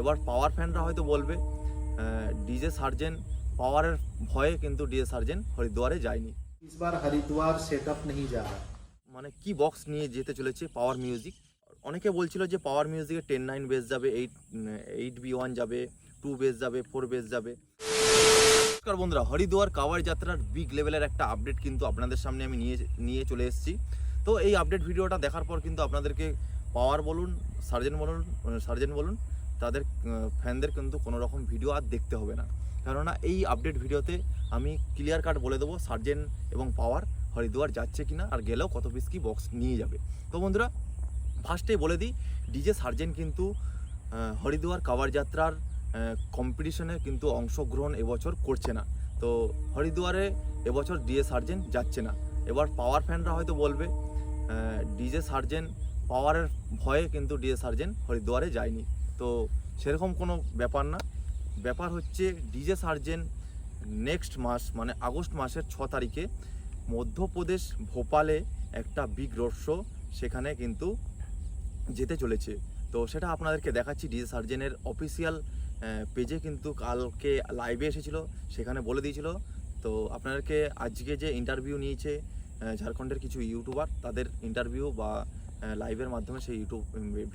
এবার পাওয়ার ফ্যানরা হয়তো বলবে ডিজে সার্জেন পাওয়ারের ভয়ে কিন্তু ডিজে সার্জেন হরিদ্বারে যায়নি। সেট আপ নেই মানে কি বক্স নিয়ে যেতে চলেছে পাওয়ার মিউজিক অনেকে বলছিল যে পাওয়ার মিউজিকে টেন নাইন বেস যাবে এইট এইট বি ওয়ান যাবে টু বেস যাবে ফোর বেস যাবে। নমস্কার বন্ধুরা হরিদুয়ার কাওয়ার যাত্রার বিগ লেভেলের একটা আপডেট কিন্তু আপনাদের সামনে আমি নিয়ে নিয়ে চলে এসেছি। তো এই আপডেট ভিডিওটা দেখার পর কিন্তু আপনাদেরকে পাওয়ার বলুন সার্জেন বলুন সার্জেন বলুন তাদের ফ্যানদের কিন্তু কোনো রকম ভিডিও আর দেখতে হবে না। কেননা এই আপডেট ভিডিওতে আমি ক্লিয়ার কাট বলে দেবো সার্জেন এবং পাওয়ার হরিদ্বার যাচ্ছে কি না আর গেলেও কত পিস কি বক্স নিয়ে যাবে। তো বন্ধুরা ফার্স্টেই বলে দিই ডিজে সার্জেন কিন্তু আহ, হরিদ্বার কাওয়ার যাত্রার কম্পিটিশনে কিন্তু অংশগ্রহণ এবছর করছে না। তো হরিদ্বারে এবছর ডিজে সার্জেন যাচ্ছে না। এবার পাওয়ার ফ্যানরা হয়তো বলবে ডিজে সার্জেন পাওয়ারের ভয়ে কিন্তু ডিজে সার্জেন হরিদ্বারে যায়নি। তো সেরকম কোনো ব্যাপার না। ব্যাপার হচ্ছে ডিজে সার্জেন নেক্সট মাস মানে আগস্ট মাসের ছ তারিখে মধ্যপ্রদেশ ভোপালে একটা বিগ রোড শো সেখানে কিন্তু যেতে চলেছে। তো সেটা আপনাদেরকে দেখাচ্ছি। ডিজে সার্জেনের অফিসিয়াল পেজে কিন্তু কালকে লাইভে এসেছিল, সেখানে বলে দিয়েছিল। তো আপনাদেরকে আজকে যে ইন্টারভিউ নিয়েছে ঝাড়খণ্ডের কিছু ইউটিউবার তাদের ইন্টারভিউ বা লাইভের মাধ্যমে সেই ইউটিউব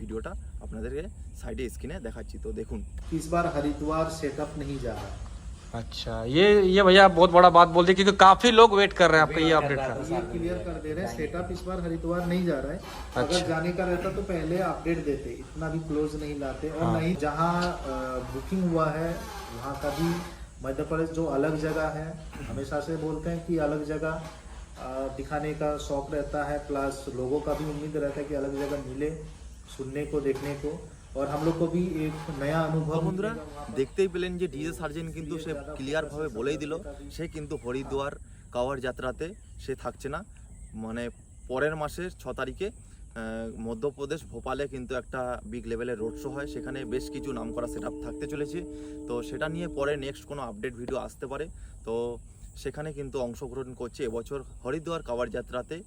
ভিডিওটা আপনাদেরকে সাইডে স্ক্রিনে দেখাচ্ছি তো দেখুন इस बार हरिद्वार सेटअप नहीं जा रहा अच्छा ये ये भैया बहुत बड़ा बात बोल दी क्योंकि काफी लोग वेट कर रहे हैं आपका ये अपडेट का ये क्लियर कर दे रहे हैं सेटअप इस बार हरिद्वार नहीं जा रहा है अगर अच्छा। जाने का रहता तो पहले अपडेट देते इतना भी क्लोज नहीं लाते और हाँ। नहीं जहाँ बुकिंग हुआ है वहाँ का भी मध्य प्रदेश जो अलग जगह है हमेशा से बोलते हैं कि अलग जगह अ, दिखाने का शौक रहता है प्लस लोगों का भी उम्मीद रहता है कि अलग जगह मिले सुनने को देखने को और हम लोग को भी एक नया তো अनुभव বন্ধুরা मिलेगा वहाँ पर। দেখতেই পেলেন যে ডিজে সার্জেন কিন্তু সে ক্লিয়ার ভাবে বলেই দিল সে কিন্তু হরিদ্বার কাওয়ার যাত্রাতে সে থাকছে না মানে পরের মাসের ছ তারিখে আহ, মধ্যপ্রদেশ ভোপালে কিন্তু একটা বিগ লেভেলের রোড শো হয় সেখানে বেশ কিছু নামকরা সেট থাকতে চলেছে তো সেটা নিয়ে পরে নেক্সট কোনো আপডেট ভিডিও আসতে পারে তো সেখানে কিন্তু অংশগ্রহণ করছে। এবছর হরিদ্বার কাওয়ার যাত্রাতে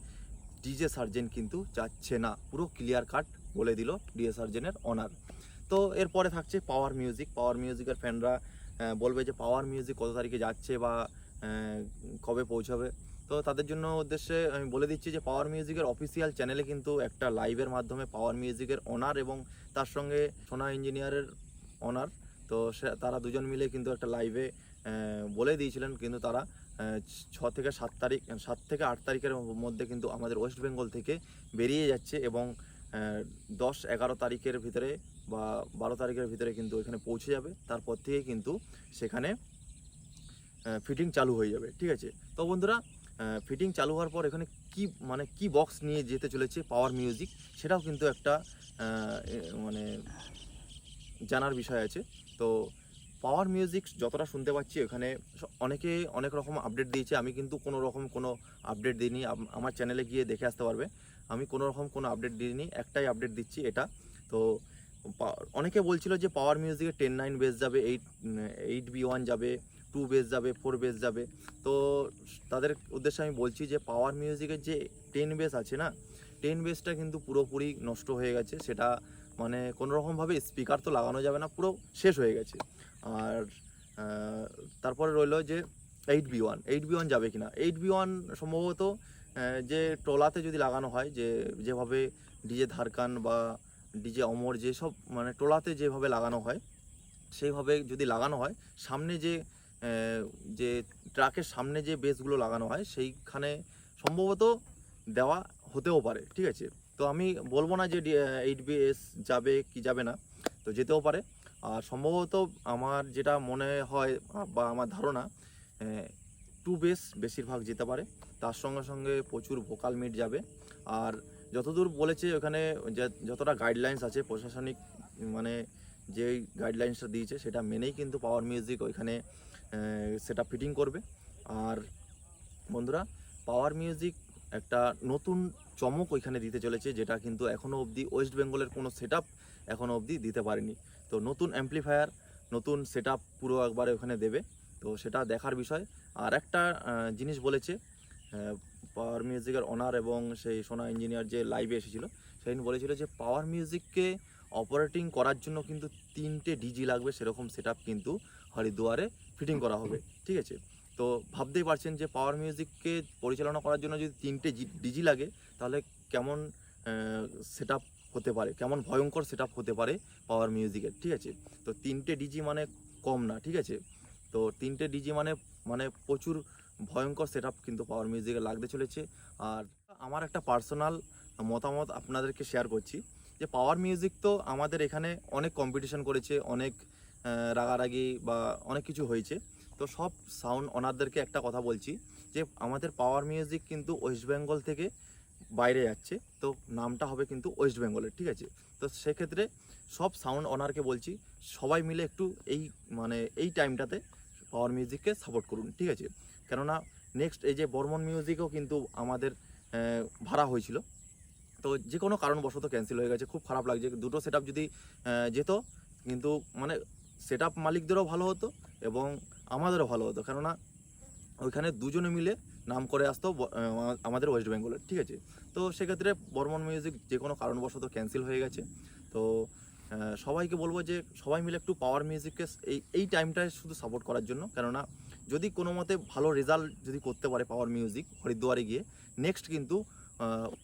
ডিজে সার্জেন কিন্তু যাচ্ছে না। পুরো ক্লিয়ার কাট বলে দিল ডিজে সার্জেনের অনার তো এরপরে থাকছে পাওয়ার মিউজিক পাওয়ার মিউজিকের ফ্যানরা বলবে যে পাওয়ার মিউজিক কত তারিখে যাচ্ছে বা কবে পৌঁছাবে। তো তাদের জন্য উদ্দেশ্যে আমি বলে দিচ্ছি যে পাওয়ার মিউজিকের অফিসিয়াল চ্যানেলে কিন্তু একটা লাইভের মাধ্যমে পাওয়ার মিউজিকের অনার এবং তার সঙ্গে সোনা ইঞ্জিনিয়ারের অনার তো সে, তারা দুজন মিলে কিন্তু একটা লাইভে বলে দিয়েছিলেন কিন্তু তারা ছ থেকে সাত তারিখ, সাত থেকে আট তারিখের মধ্যে কিন্তু আমাদের ওয়েস্ট বেঙ্গল থেকে বেরিয়ে যাচ্ছে এবং দশ, এগারো তারিখের ভিতরে বা বারো তারিখের ভিতরে কিন্তু এখানে পৌঁছে যাবে। তারপর থেকে কিন্তু সেখানে ফিটিং চালু হয়ে যাবে, ঠিক আছে? তো বন্ধুরা ফিটিং চালু হওয়ার পর এখানে কি মানে কি বক্স নিয়ে যেতে চলেছে পাওয়ার মিউজিক সেটাও কিন্তু একটা মানে জানার বিষয় আছে। তো পাওয়ার মিউজিক যতটা শুনতে পাচ্ছি এখানে অনেকে অনেক রকম আপডেট দিয়েছে। আমি কিন্তু কোনো রকম কোনো আপডেট দিইনি। আমার চ্যানেলে গিয়ে দেখে আসতে পারবে। আমি কোনো রকম কোনো আপডেট দিইনি। একটাই আপডেট দিচ্ছি এটা। তো অনেকে বলছিল যে পাওয়ার মিউজিকে টেন নাইন বেস যাবে এইট এইট বি ওয়ান যাবে টু বেস যাবে ফোর বেস যাবে। তো তাদের উদ্দেশ্যে আমি বলছি যে পাওয়ার মিউজিকের যে টেন বেস আছে না টেন বেসটা কিন্তু পুরোপুরি নষ্ট হয়ে গেছে। সেটা মানে কোনো রকমভাবে স্পিকার তো লাগানো যাবে না, পুরো শেষ হয়ে গেছে। আর তারপরে রইল যে eight B one, eight B one যাবে কিনা? এইট বি ওয়ান সম্ভবত যে টোলাতে যদি লাগানো হয়, যে, যেভাবে ডিজে ধারকান বা ডিজে অমর যেসব মানে টোলাতে যেভাবে লাগানো হয়, সেইভাবে যদি লাগানো হয়, সামনে যে যে ট্রাকের সামনে যে বেসগুলো লাগানো হয়, সেইখানে সম্ভবত দেওয়া হতেও পারে, ঠিক আছে? তো আমি বলব না যে এইট বি এস যাবে কি যাবে না, তো যেতেও পারে। আর সম্ভবত আমার যেটা মনে হয় বা আমার ধারণা টু বেস বেশিরভাগ যেতে পারে। তার সঙ্গে সঙ্গে প্রচুর ভোকাল মিট যাবে। আর যতদূর বলেছে ওখানে যতটা গাইডলাইন্স আছে, প্রশাসনিক মানে যে গাইডলাইন্সটা দিয়েছে, সেটা মেনেই কিন্তু পাওয়ার মিউজিক ওইখানে সেটা ফিটিং করবে। আর বন্ধুরা পাওয়ার মিউজিক একটা নতুন চমক ওইখানে দিতে চলেছে, যেটা কিন্তু এখনও অবধি ওয়েস্ট বেঙ্গলের কোনো সেট আপ এখনও অবধি দিতে পারেনি। তো নতুন অ্যাম্পলিফায়ার নতুন সেট পুরো একবারে ওখানে দেবে। তো সেটা দেখার বিষয়। আর একটা জিনিস বলেছে পাওয়ার মিউজিকের ওনার এবং সেই সোনা ইঞ্জিনিয়ার যে লাইভে এসেছিল, সেদিন বলেছিল যে পাওয়ার মিউজিককে অপারেটিং করার জন্য কিন্তু তিনটে ডিজি লাগবে, সেরকম সেট কিন্তু হরিদ্বারে ফিটিং করা হবে। ঠিক আছে? তো ভাবতেই পারছেন যে পাওয়ার মিউজিককে পরিচালনা করার জন্য যদি তিনটে ডিজি লাগে, তাহলে কেমন সেট হতে পারে, কেমন ভয়ঙ্কর সেট হতে পারে পাওয়ার মিউজিকের ঠিক আছে? তো তিনটে ডিজি মানে কম না, ঠিক আছে? তো তিনটে ডিজি মানে মানে প্রচুর ভয়ঙ্কর সেট কিন্তু পাওয়ার মিউজিকে লাগতে চলেছে। আর আমার একটা পার্সোনাল মতামত আপনাদেরকে শেয়ার করছি, যে পাওয়ার মিউজিক তো আমাদের এখানে অনেক কম্পিটিশন করেছে, অনেক রাগারাগি বা অনেক কিছু হয়েছে। তো সব সাউন্ড ওনারদেরকে একটা কথা বলছি, যে আমাদের পাওয়ার মিউজিক কিন্তু ওয়েস্ট বেঙ্গল থেকে বাইরে যাচ্ছে, তো নামটা হবে কিন্তু ওয়েস্ট বেঙ্গলের, ঠিক আছে? তো সেক্ষেত্রে সব সাউন্ড অনারকে বলছি, সবাই মিলে একটু এই মানে এই টাইমটাতে পাওয়ার মিউজিককে সাপোর্ট করুন, ঠিক আছে? কেননা নেক্সট এই যে বর্মন মিউজিকও কিন্তু আমাদের ভাড়া হয়েছিল। তো যে কোনো কারণবশত ক্যান্সেল হয়ে গেছে, খুব খারাপ লাগছে। দুটো সেট যদি যেত, কিন্তু মানে সেট মালিকদেরও ভালো হতো এবং আমাদেরও ভালো হতো। কেননা ওইখানে দুজনে মিলে নাম করে আসতো আমাদের ওয়েস্ট বেঙ্গলের, ঠিক আছে? তো সেক্ষেত্রে বর্মন মিউজিক যে কোনো কারণবশত ক্যান্সেল হয়ে গেছে। তো সবাইকে বলব যে সবাই মিলে একটু পাওয়ার মিউজিককে এই এই টাইমটায় শুধু সাপোর্ট করার জন্য। কেননা, যদি কোনো মতে ভালো রেজাল্ট যদি করতে পারে পাওয়ার মিউজিক হরিদ্বারে গিয়ে নেক্সট কিন্তু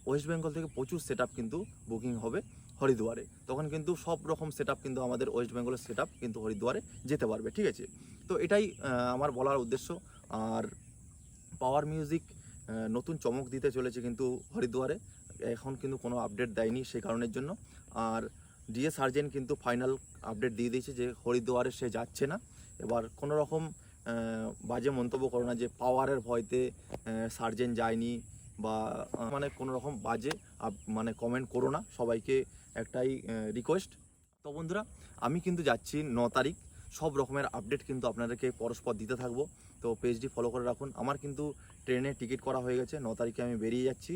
ওয়েস্ট বেঙ্গল থেকে প্রচুর সেট কিন্তু বুকিং হবে হরিদ্বারে। তখন কিন্তু সব রকম সেট কিন্তু আমাদের ওয়েস্ট বেঙ্গলের সেট কিন্তু হরিদ্বারে যেতে পারবে, ঠিক আছে? তো এটাই আমার বলার উদ্দেশ্য। আর পাওয়ার মিউজিক নতুন চমক দিতে চলেছে কিন্তু হরিদ্বারে। এখন কিন্তু কোনো আপডেট দেয়নি সেই কারণের জন্য। আর ডিএ সার্জেন কিন্তু ফাইনাল আপডেট দিয়ে দিয়েছে যে হরিদ্বারে সে যাচ্ছে না। এবার কোনো রকম বাজে মন্তব্য করো না যে পাওয়ারের ভয়তে সার্জেন যায়নি বা মানে কোনো রকম বাজে মানে কমেন্ট করো না। সবাইকে একটাই রিকোয়েস্ট তো বন্ধুরা, আমি কিন্তু যাচ্ছি ন তারিখ। সব রকমের আপডেট কিন্তু আপনাদেরকে পরস্পর দিতে থাকব। তো পেজটি ফলো করে রাখুন। আমার কিন্তু ট্রেনের টিকিট করা হয়ে গেছে, ন তারিখে আমি বেরিয়ে যাচ্ছি।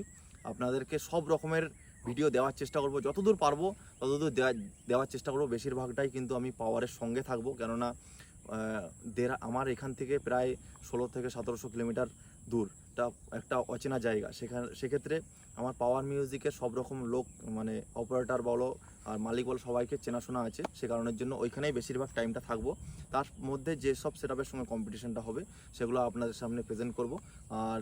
আপনাদেরকে সব রকমের ভিডিও দেওয়ার চেষ্টা করব। যতদূর পারব, ততদূর দেওয়া দেওয়ার চেষ্টা করব। বেশিরভাগটাই কিন্তু আমি পাওয়ারের সঙ্গে থাকব। কেননা দেড় আমার এখান থেকে প্রায় ষোলো থেকে সতেরোশো কিলোমিটার দূরটা একটা অচেনা জায়গা। সেখানে, সেক্ষেত্রে আমার পাওয়ার মিউজিকের সব রকম লোক মানে অপারেটার বলো আর মালিক বলো সবাইকে চেনাশোনা আছে, সে কারণের জন্য ওইখানেই বেশিরভাগ টাইমটা থাকব। তার মধ্যে যে সব সেট সঙ্গে কম্পিটিশনটা হবে, সেগুলো আপনাদের সামনে প্রেজেন্ট করব। আর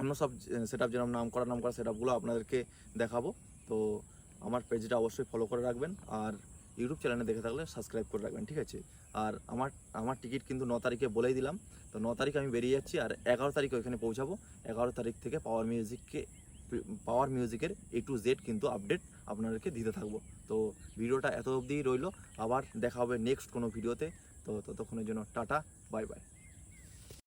অন্য সব সেট আপ যেরকম নাম করা নাম করা সেট আপগুলো আপনাদেরকে দেখাবো। তো আমার পেজটা অবশ্যই ফলো করে রাখবেন আর ইউটিউব চ্যানেলে দেখে থাকলে সাবস্ক্রাইব করে রাখবেন, ঠিক আছে? আর আমার আমার টিকিট কিন্তু ন তারিখে বলেই দিলাম। তো ন তারিখ আমি বেরিয়ে যাচ্ছি আর এগারো তারিখে ওইখানে পৌঁছাবো। এগারো তারিখ থেকে পাওয়ার মিউজিককে পাওয়ার মিউজিকের এ টু জেড কিন্তু আপডেট আপনাদেরকে দিতে থাকব। তো ভিডিওটা এত অবধি রইল, আবার দেখা হবে নেক্সট কোনো ভিডিওতে। তো ততক্ষণের জন্য টাটা বাই বাই